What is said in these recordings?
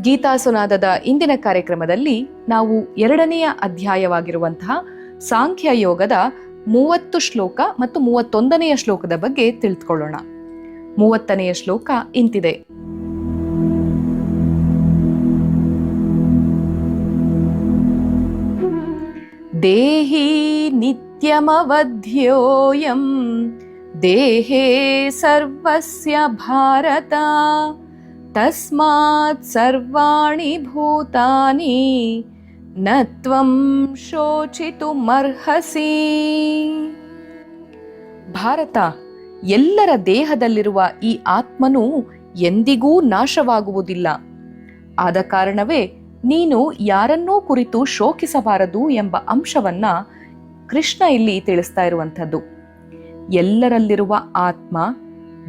ಗೀತಾಸುನಾದದ ಇಂದಿನ ಕಾರ್ಯಕ್ರಮದಲ್ಲಿ ನಾವು ಎರಡನೆಯ ಅಧ್ಯಾಯವಾಗಿರುವಂತಹ ಸಾಂಖ್ಯ ಯೋಗದ ಮೂವತ್ತು ಶ್ಲೋಕ ಮತ್ತು ಮೂವತ್ತೊಂದನೆಯ ಶ್ಲೋಕದ ಬಗ್ಗೆ ತಿಳಿದುಕೊಳ್ಳೋಣ. ಮೂವತ್ತನೆಯ ಶ್ಲೋಕ ಇಂತಿದೆ. ದೇಹಿ ನಿತ್ಯಮವಧ್ಯೋಯಂ, ದೇಹೇ ಸರ್ವಸ್ಯ ಭಾರತ. ತಸ್ಮಾತ್ ಸರ್ವಾಣಿ ಭೂತಾನಿ ನ ತ್ವಂ ಶೋಚಿತುಮರ್ಹಸಿ ಭಾರತ ಎಲ್ಲರ ದೇಹದಲ್ಲಿರುವ ಈ ಆತ್ಮನು ಎಂದಿಗೂ ನಾಶವಾಗುವುದಿಲ್ಲ. ಆದ ಕಾರಣವೇ ನೀನು ಯಾರನ್ನೂ ಕುರಿತು ಶೋಕಿಸಬಾರದು ಎಂಬ ಅಂಶವನ್ನ ಕೃಷ್ಣ ಇಲ್ಲಿ ತಿಳಿಸ್ತಾ ಇರುವಂಥದ್ದು. ಎಲ್ಲರಲ್ಲಿರುವ ಆತ್ಮ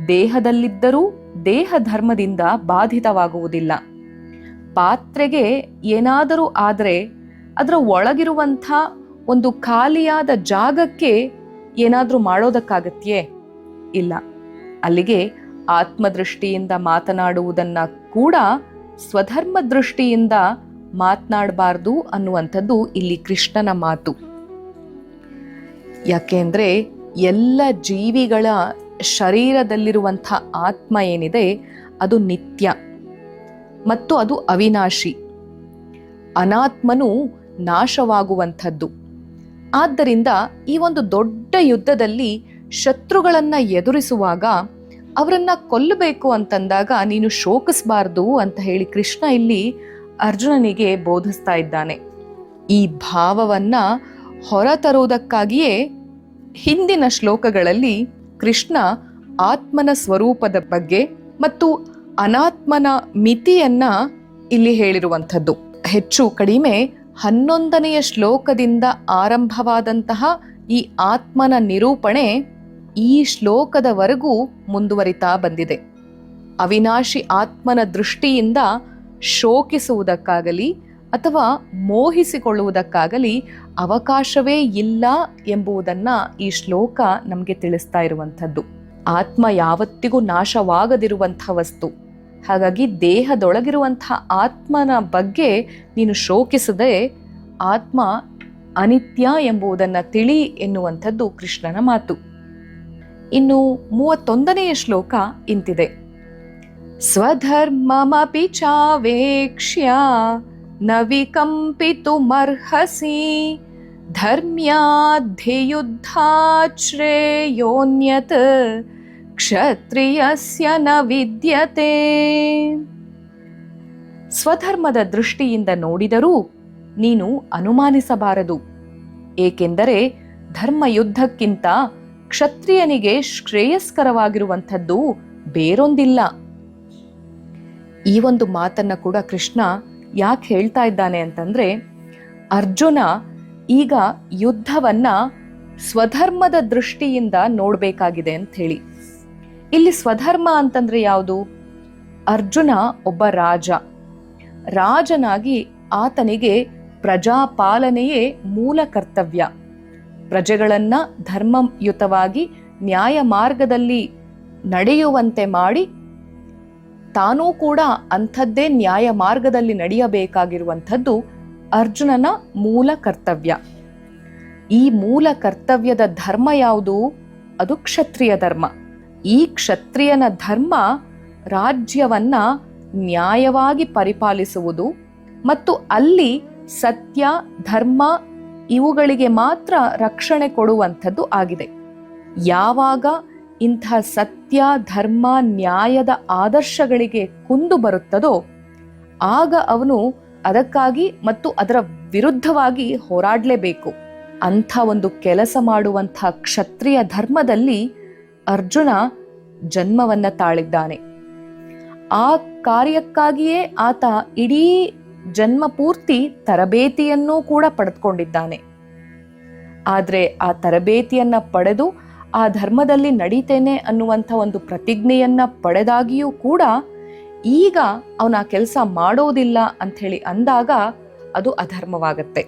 ದೇಹದಲ್ಲಿದ್ದರೂ ದೇಹ ಧರ್ಮದಿಂದ ಬಾಧಿತವಾಗುವುದಿಲ್ಲ. ಪಾತ್ರೆಗೆ ಏನಾದರೂ ಆದರೆ ಅದರ ಒಳಗಿರುವಂಥ ಒಂದು ಖಾಲಿಯಾದ ಜಾಗಕ್ಕೆ ಏನಾದರೂ ಮಾಡೋದಕ್ಕಾಗತ್ತೆಯೇ ಇಲ್ಲ. ಅಲ್ಲಿಗೆ ಆತ್ಮದೃಷ್ಟಿಯಿಂದ ಮಾತನಾಡುವುದನ್ನ ಕೂಡ ಸ್ವಧರ್ಮ ದೃಷ್ಟಿಯಿಂದ ಮಾತನಾಡಬಾರ್ದು ಅನ್ನುವಂಥದ್ದು ಇಲ್ಲಿ ಕೃಷ್ಣನ ಮಾತು. ಯಾಕೆಂದ್ರೆ ಎಲ್ಲ ಜೀವಿಗಳ ಶರೀರದಲ್ಲಿರುವಂಥ ಆತ್ಮ ಏನಿದೆ, ಅದು ನಿತ್ಯ ಮತ್ತು ಅದು ಅವಿನಾಶಿ. ಅನಾತ್ಮನು ನಾಶವಾಗುವಂಥದ್ದು. ಆದ್ದರಿಂದ ಈ ಒಂದು ದೊಡ್ಡ ಯುದ್ಧದಲ್ಲಿ ಶತ್ರುಗಳನ್ನು ಎದುರಿಸುವಾಗ ಅವರನ್ನ ಕೊಲ್ಲಬೇಕು ಅಂತಂದಾಗ ನೀನು ಶೋಕಿಸಬಾರ್ದು ಅಂತ ಹೇಳಿ ಕೃಷ್ಣ ಇಲ್ಲಿ ಅರ್ಜುನನಿಗೆ ಬೋಧಿಸ್ತಾ ಇದ್ದಾನೆ. ಈ ಭಾವವನ್ನ ಹೊರತರುವುದಕ್ಕಾಗಿಯೇ ಹಿಂದಿನ ಶ್ಲೋಕಗಳಲ್ಲಿ ಕೃಷ್ಣ ಆತ್ಮನ ಸ್ವರೂಪದ ಬಗ್ಗೆ ಮತ್ತು ಅನಾತ್ಮನ ಮಿತಿಯನ್ನ ಇಲ್ಲಿ ಹೇಳಿರುವಂಥದ್ದು. ಹೆಚ್ಚು ಕಡಿಮೆ ಹನ್ನೊಂದನೆಯ ಶ್ಲೋಕದಿಂದ ಆರಂಭವಾದಂತಹ ಈ ಆತ್ಮನ ನಿರೂಪಣೆ ಈ ಶ್ಲೋಕದವರೆಗೂ ಮುಂದುವರಿತಾ ಬಂದಿದೆ. ಅವಿನಾಶಿ ಆತ್ಮನ ದೃಷ್ಟಿಯಿಂದ ಶೋಕಿಸುವುದಕ್ಕಾಗಲಿ ಅಥವಾ ಮೋಹಿಸಿಕೊಳ್ಳುವುದಕ್ಕಾಗಲಿ ಅವಕಾಶವೇ ಇಲ್ಲ ಎಂಬುದನ್ನ ಈ ಶ್ಲೋಕ ನಮಗೆ ತಿಳಿಸ್ತಾ ಇರುವಂಥದ್ದು. ಆತ್ಮ ಯಾವತ್ತಿಗೂ ನಾಶವಾಗದಿರುವಂಥ ವಸ್ತು. ಹಾಗಾಗಿ ದೇಹದೊಳಗಿರುವಂಥ ಆತ್ಮನ ಬಗ್ಗೆ ನೀನು ಶೋಕಿಸದೆ ಆತ್ಮ ಅನಿತ್ಯ ಎಂಬುದನ್ನು ತಿಳಿ ಎನ್ನುವಂಥದ್ದು ಕೃಷ್ಣನ ಮಾತು. ಇನ್ನು ಮೂವತ್ತೊಂದನೆಯ ಶ್ಲೋಕ ಇಂತಿದೆ. ಸ್ವಧರ್ಮಮಪಿ ಚಾವೇಕ್ಷ್ಯ ನ विकम्पितुमर्हसि धर्म्याद्धियुद्धाश्रेयोऽन्यत् ಕ್ಷತ್ರಿಯಸ್ಯ ನ ವಿದ್ಯತೆ. ಸ್ವಧರ್ಮದ ದೃಷ್ಟಿಯಿಂದ ನೋಡಿದರೂ ನೀನು ಅನುಮಾನಿಸಬಾರದು. ಏಕೆಂದರೆ ಧರ್ಮಯುದ್ಧಕ್ಕಿಂತ ಕ್ಷತ್ರಿಯನಿಗೆ ಶ್ರೇಯಸ್ಕರವಾಗಿರುವಂಥದ್ದು ಬೇರೊಂದಿಲ್ಲ. ಈ ಒಂದು ಮಾತನ್ನ ಕೂಡ ಕೃಷ್ಣ ಯಾಕೆ ಹೇಳ್ತಾ ಇದ್ದಾನೆ ಅಂತಂದ್ರೆ, ಅರ್ಜುನ ಈಗ ಯುದ್ಧವನ್ನ ಸ್ವಧರ್ಮದ ದೃಷ್ಟಿಯಿಂದ ನೋಡಬೇಕಾಗಿದೆ ಅಂತ ಹೇಳಿ ಇಲ್ಲಿ ಸ್ವಧರ್ಮ ಅಂತಂದ್ರೆ ಯಾವುದು? ಅರ್ಜುನ ಒಬ್ಬ ರಾಜ. ರಾಜನಾಗಿ ಆತನಿಗೆ ಪ್ರಜಾಪಾಲನೆಯೇ ಮೂಲ ಕರ್ತವ್ಯ. ಪ್ರಜೆಗಳನ್ನು ಧರ್ಮಯುತವಾಗಿ ನ್ಯಾಯ ಮಾರ್ಗದಲ್ಲಿ ನಡೆಯುವಂತೆ ಮಾಡಿ ತಾನೂ ಕೂಡ ಅಂಥದ್ದೇ ನ್ಯಾಯ ಮಾರ್ಗದಲ್ಲಿ ನಡೆಯಬೇಕಾಗಿರುವಂಥದ್ದು ಅರ್ಜುನನ ಮೂಲ ಕರ್ತವ್ಯ. ಈ ಮೂಲ ಕರ್ತವ್ಯದ ಧರ್ಮ ಯಾವುದು? ಅದು ಕ್ಷತ್ರಿಯ ಧರ್ಮ. ಈ ಕ್ಷತ್ರಿಯನ ಧರ್ಮ ರಾಜ್ಯವನ್ನ ನ್ಯಾಯವಾಗಿ ಪರಿಪಾಲಿಸುವುದು ಮತ್ತು ಅಲ್ಲಿ ಸತ್ಯ, ಧರ್ಮ ಇವುಗಳಿಗೆ ಮಾತ್ರ ರಕ್ಷಣೆ ಕೊಡುವಂಥದ್ದು ಆಗಿದೆ. ಯಾವಾಗ ಇಂಥ ಸತ್ಯ, ಧರ್ಮ, ನ್ಯಾಯದ ಆದರ್ಶಗಳಿಗೆ ಕುಂದು ಬರುತ್ತದೋ, ಆಗ ಅವನು ಅದಕ್ಕಾಗಿ ಮತ್ತು ಅದರ ವಿರುದ್ಧವಾಗಿ ಹೋರಾಡಲೇಬೇಕು. ಅಂಥ ಒಂದು ಕೆಲಸ ಮಾಡುವಂಥ ಕ್ಷತ್ರಿಯ ಧರ್ಮದಲ್ಲಿ ಅರ್ಜುನ ಜನ್ಮವನ್ನ ತಾಳಿದ್ದಾನೆ. ಆ ಕಾರ್ಯಕ್ಕಾಗಿಯೇ ಆತ ಇಡೀ ಜನ್ಮ ಪೂರ್ತಿ ತರಬೇತಿಯನ್ನೂ ಕೂಡ ಪಡೆದುಕೊಂಡಿದ್ದಾನೆ. ಆದರೆ ಆ ತರಬೇತಿಯನ್ನ ಪಡೆದು ಆ ಧರ್ಮದಲ್ಲಿ ನಡೀತೇನೆ ಅನ್ನುವಂಥ ಒಂದು ಪ್ರತಿಜ್ಞೆಯನ್ನು ಪಡೆದಾಗಿಯೂ ಕೂಡ ಈಗ ಅವನ ಆ ಕೆಲಸ ಮಾಡೋದಿಲ್ಲ ಅಂಥೇಳಿ ಅಂದಾಗ ಅದು ಅಧರ್ಮವಾಗತ್ತೆ.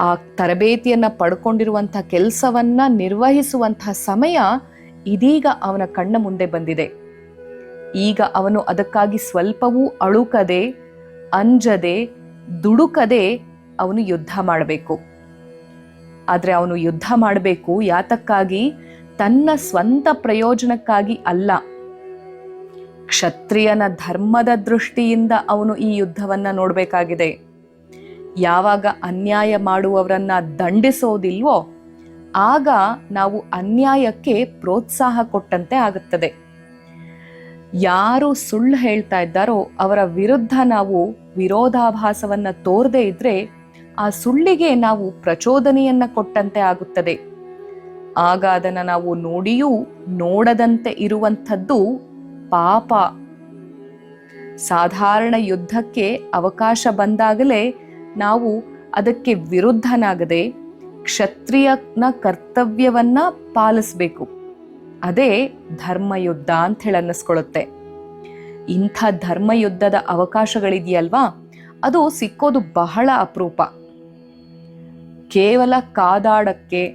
ಆ ತರಬೇತಿಯನ್ನು ಪಡ್ಕೊಂಡಿರುವಂಥ ಕೆಲಸವನ್ನು ನಿರ್ವಹಿಸುವಂಥ ಸಮಯ ಇದೀಗ ಅವನ ಕಣ್ಣ ಮುಂದೆ ಬಂದಿದೆ. ಈಗ ಅವನು ಅದಕ್ಕಾಗಿ ಸ್ವಲ್ಪವೂ ಅಳುಕದೆ, ಅಂಜದೆ, ದುಡುಕದೆ ಅವನು ಯುದ್ಧ ಮಾಡಬೇಕು. ಆದರೆ ಅವನು ಯುದ್ಧ ಮಾಡಬೇಕು ಯಾತಕ್ಕಾಗಿ? ತನ್ನ ಸ್ವಂತ ಪ್ರಯೋಜನಕ್ಕಾಗಿ ಅಲ್ಲ. ಕ್ಷತ್ರಿಯನ ಧರ್ಮದ ದೃಷ್ಟಿಯಿಂದ ಅವನು ಈ ಯುದ್ಧವನ್ನ ನೋಡಬೇಕಾಗಿದೆ. ಯಾವಾಗ ಅನ್ಯಾಯ ಮಾಡುವವರನ್ನ ದಂಡಿಸೋದಿಲ್ವೋ, ಆಗ ನಾವು ಅನ್ಯಾಯಕ್ಕೆ ಪ್ರೋತ್ಸಾಹ ಕೊಟ್ಟಂತೆ ಆಗುತ್ತದೆ. ಯಾರು ಸುಳ್ಳು ಹೇಳ್ತಾ ಇದ್ದಾರೋ ಅವರ ವಿರುದ್ಧ ನಾವು ವಿರೋಧಾಭಾಸವನ್ನ ತೋರದೇ ಇದ್ರೆ ಆ ಸುಳ್ಳಿಗೆ ನಾವು ಪ್ರಚೋದನೆಯನ್ನ ಕೊಟ್ಟಂತೆ ಆಗುತ್ತದೆ. ಆಗ ಅದನ್ನು ನಾವು ನೋಡಿಯೂ ನೋಡದಂತೆ ಇರುವಂಥದ್ದು ಪಾಪ. ಸಾಧಾರಣ ಯುದ್ಧಕ್ಕೆ ಅವಕಾಶ ಬಂದಾಗಲೇ ನಾವು ಅದಕ್ಕೆ ವಿರುದ್ಧನಾಗದೆ ಕ್ಷತ್ರಿಯನ ಕರ್ತವ್ಯವನ್ನ ಪಾಲಿಸಬೇಕು. ಅದೇ ಧರ್ಮಯುದ್ಧ ಅಂತ ಹೇಳಿ ಅನ್ನಿಸ್ಕೊಳ್ಳುತ್ತೆ. ಇಂಥ ಧರ್ಮಯುದ್ಧದ ಅವಕಾಶಗಳಿದೆಯಲ್ವಾ? ಅದು ಸಿಕ್ಕೋದು ಬಹಳ ಅಪರೂಪ. ಕೇವಲ ಕಾದಾಡಕ್ಕೆ,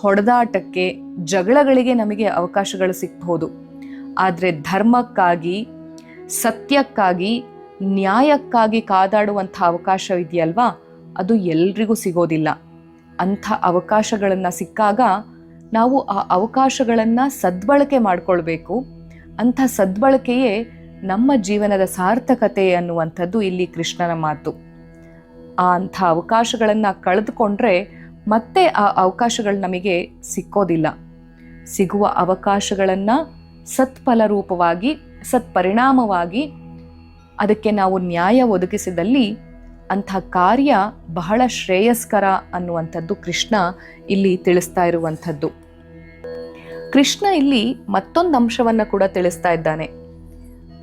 ಹೊಡೆದಾಟಕ್ಕೆ, ಜಗಳಗಳಿಗೆ ನಮಗೆ ಅವಕಾಶಗಳು ಸಿಕ್ಬಹುದು ಆದರೆ ಧರ್ಮಕ್ಕಾಗಿ, ಸತ್ಯಕ್ಕಾಗಿ, ನ್ಯಾಯಕ್ಕಾಗಿ ಕಾದಾಡುವಂಥ ಅವಕಾಶ ಇದೆಯಲ್ವಾ ಅದು ಎಲ್ರಿಗೂ ಸಿಗೋದಿಲ್ಲ. ಅಂಥ ಅವಕಾಶಗಳನ್ನು ಸಿಕ್ಕಾಗ ನಾವು ಆ ಅವಕಾಶಗಳನ್ನು ಸದ್ಬಳಕೆ ಮಾಡಿಕೊಳ್ಬೇಕು. ಅಂಥ ಸದ್ಬಳಕೆಯೇ ನಮ್ಮ ಜೀವನದ ಸಾರ್ಥಕತೆ ಅನ್ನುವಂಥದ್ದು ಇಲ್ಲಿ ಕೃಷ್ಣನ ಮಾತು. ಆ ಅಂಥ ಅವಕಾಶಗಳನ್ನು ಕಳೆದುಕೊಂಡ್ರೆ ಮತ್ತೆ ಆ ಅವಕಾಶಗಳು ನಮಗೆ ಸಿಕ್ಕೋದಿಲ್ಲ. ಸಿಗುವ ಅವಕಾಶಗಳನ್ನು ಸತ್ಫಲ ರೂಪವಾಗಿ, ಸತ್ಪರಿಣಾಮವಾಗಿ ಅದಕ್ಕೆ ನಾವು ನ್ಯಾಯ ಒದಗಿಸಿದಲ್ಲಿ ಅಂಥ ಕಾರ್ಯ ಬಹಳ ಶ್ರೇಯಸ್ಕರ ಅನ್ನುವಂಥದ್ದು ಕೃಷ್ಣ ಇಲ್ಲಿ ತಿಳಿಸ್ತಾ ಇರುವಂಥದ್ದು. ಕೃಷ್ಣ ಇಲ್ಲಿ ಮತ್ತೊಂದು ಅಂಶವನ್ನು ಕೂಡ ತಿಳಿಸ್ತಾ ಇದ್ದಾನೆ.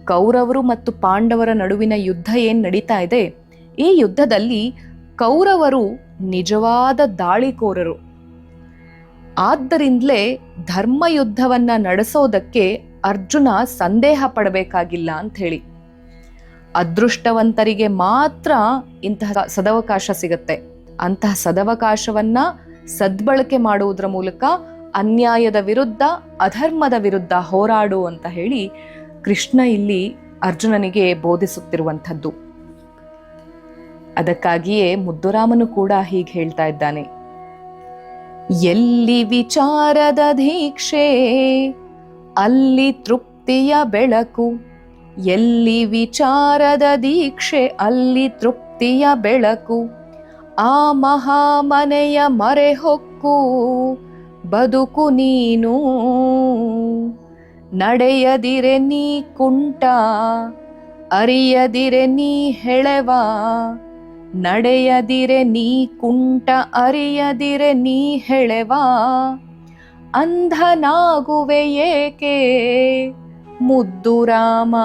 ಕೌರವರು ಮತ್ತು ಪಾಂಡವರ ನಡುವಿನ ಯುದ್ಧ ಏನು ನಡೀತಾ ಇದೆ? ಈ ಯುದ್ಧದಲ್ಲಿ ಕೌರವರು ನಿಜವಾದ ದಾಳಿಕೋರರು. ಆದ್ದರಿಂದಲೇ ಧರ್ಮಯುದ್ಧವನ್ನ ನಡೆಸೋದಕ್ಕೆ ಅರ್ಜುನ ಸಂದೇಹ ಪಡಬೇಕಾಗಿಲ್ಲ ಅಂತ ಹೇಳಿ ಅದೃಷ್ಟವಂತರಿಗೆ ಮಾತ್ರ ಇಂತಹ ಸದವಕಾಶ ಸಿಗುತ್ತೆ. ಅಂತಹ ಸದವಕಾಶವನ್ನ ಸದ್ಬಳಕೆ ಮಾಡುವುದರ ಮೂಲಕ ಅನ್ಯಾಯದ ವಿರುದ್ಧ, ಅಧರ್ಮದ ವಿರುದ್ಧ ಹೋರಾಡು ಅಂತ ಹೇಳಿ ಕೃಷ್ಣ ಇಲ್ಲಿ ಅರ್ಜುನನಿಗೆ ಬೋಧಿಸುತ್ತಿರುವಂಥದ್ದು. ಅದಕ್ಕಾಗಿಯೇ ಮುದ್ದುರಾಮನು ಕೂಡ ಹೀಗೆ ಹೇಳ್ತಾ ಇದ್ದಾನೆ. ಎಲ್ಲಿ ವಿಚಾರದ ದೀಕ್ಷೆ, ಅಲ್ಲಿ ತೃಪ್ತಿಯ ಬೆಳಕು. ಎಲ್ಲಿ ವಿಚಾರದ ದೀಕ್ಷೆ, ಅಲ್ಲಿ ತೃಪ್ತಿಯ ಬೆಳಕು. ಆ ಮಹಾಮನೆಯ ಮರೆ ಹೊಕ್ಕು, ಬದುಕು ನೀನು. ನಡೆಯದಿರೆ ನೀ ಕುಂಟ, ಅರಿಯದಿರೆ ನೀ ಹೆಳೆವ. ನಡೆಯದಿರೆ ನೀ ಕುಂಟ ಅರಿಯದಿರೆ ನೀ ಹೆಳೆವಾ? ಅಂಧನಾಗುವೆ ಏಕೆ? ಮುದ್ದು ರಾಮ,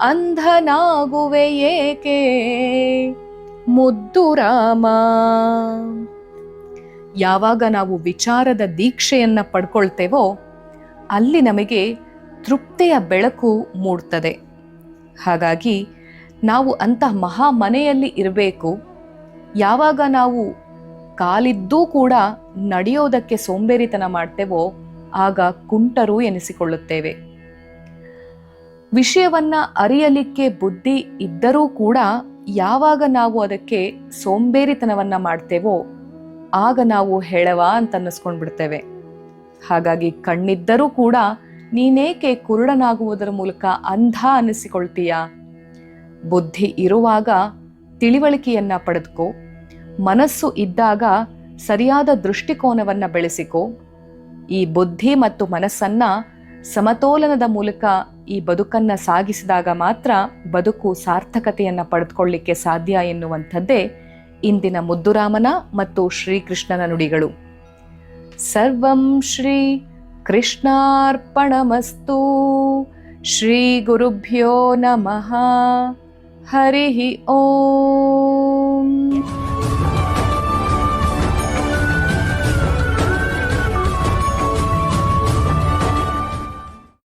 ಅಂಧನಾಗುವೆ ಏಕೆ? ಮುದ್ದು ರಾಮ. ಯಾವಾಗ ನಾವು ವಿಚಾರದ ದೀಕ್ಷೆಯನ್ನ ಪಡ್ಕೊಳ್ತೇವೋ, ಅಲ್ಲಿ ನಮಗೆ ತೃಪ್ತಿಯ ಬೆಳಕು ಮೂಡ್ತದೆ. ಹಾಗಾಗಿ ನಾವು ಅಂತಹ ಮಹಾ ಮನೆಯಲ್ಲಿ ಇರಬೇಕು. ಯಾವಾಗ ನಾವು ಕಾಲಿದ್ದೂ ಕೂಡ ನಡೆಯೋದಕ್ಕೆ ಸೋಂಬೇರಿತನ ಮಾಡ್ತೇವೋ, ಆಗ ಕುಂಟರು ಎನಿಸಿಕೊಳ್ಳುತ್ತೇವೆ. ವಿಷಯವನ್ನ ಅರಿಯಲಿಕ್ಕೆ ಬುದ್ಧಿ ಇದ್ದರೂ ಕೂಡ ಯಾವಾಗ ನಾವು ಅದಕ್ಕೆ ಸೋಂಬೇರಿತನವನ್ನ ಮಾಡ್ತೇವೋ, ಆಗ ನಾವು ಹೆಳವ ಅಂತ ಅನ್ನಿಸ್ಕೊಂಡ್ಬಿಡ್ತೇವೆ ಹಾಗಾಗಿ ಕಣ್ಣಿದ್ದರೂ ಕೂಡ ನೀನೇಕೆ ಕುರುಡನಾಗುವುದರ ಮೂಲಕ ಅಂಧ ಅನ್ನಿಸಿಕೊಳ್ತೀಯ ಬುದ್ಧಿ ಇರುವಾಗ ತಿಳಿವಳಿಕೆಯನ್ನ ಪಡೆದುಕೋ, ಮನಸ್ಸು ಇದ್ದಾಗ ಸರಿಯಾದ ದೃಷ್ಟಿಕೋನವನ್ನ ಬೆಳೆಸಿಕೋ. ಈ ಬುದ್ಧಿ ಮತ್ತು ಮನಸ್ಸನ್ನ ಸಮತೋಲನದ ಮೂಲಕ ಈ ಬದುಕನ್ನ ಸಾಗಿಸಿದಾಗ ಮಾತ್ರ ಬದುಕು ಸಾರ್ಥಕತೆಯನ್ನ ಪಡೆದುಕೊಳ್ಳಿಕ್ಕೆ ಸಾಧ್ಯ ಎನ್ನುವಂಥದ್ದೇ ಇಂದಿನ ಮುದ್ದುರಾಮನ ಮತ್ತು ಶ್ರೀಕೃಷ್ಣನ ನುಡಿಗಳು. ಸರ್ವಂ ಶ್ರೀ ಕೃಷ್ಣಾರ್ಪಣಮಸ್ತು. ಶ್ರೀ ಗುರುಭ್ಯೋ ನಮಃ. ಹರಿ ಓಂ